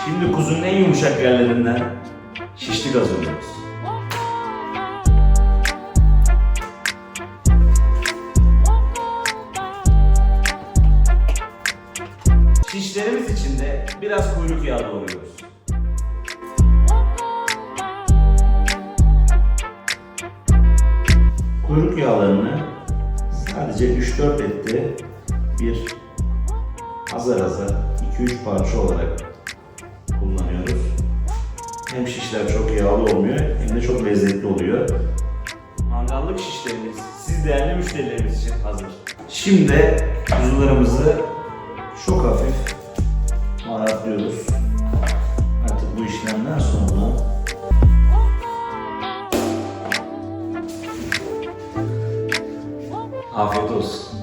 Şimdi kuzunun en yumuşak yerlerinden şişlik hazırlıyoruz. Şişlerimiz için de biraz kuyruk yağı doğruyoruz. Kuyruk yağlarını sadece 3-4 ette bir azar azar 2-3 parça olarak. Hem şişler çok yağlı olmuyor hem de çok lezzetli oluyor. Mangallık şişlerimiz siz değerli müşterilerimiz için hazır. Şimdi kuzularımızı çok hafif baharatlıyoruz. Artık bu işlemden sonra afiyet olsun.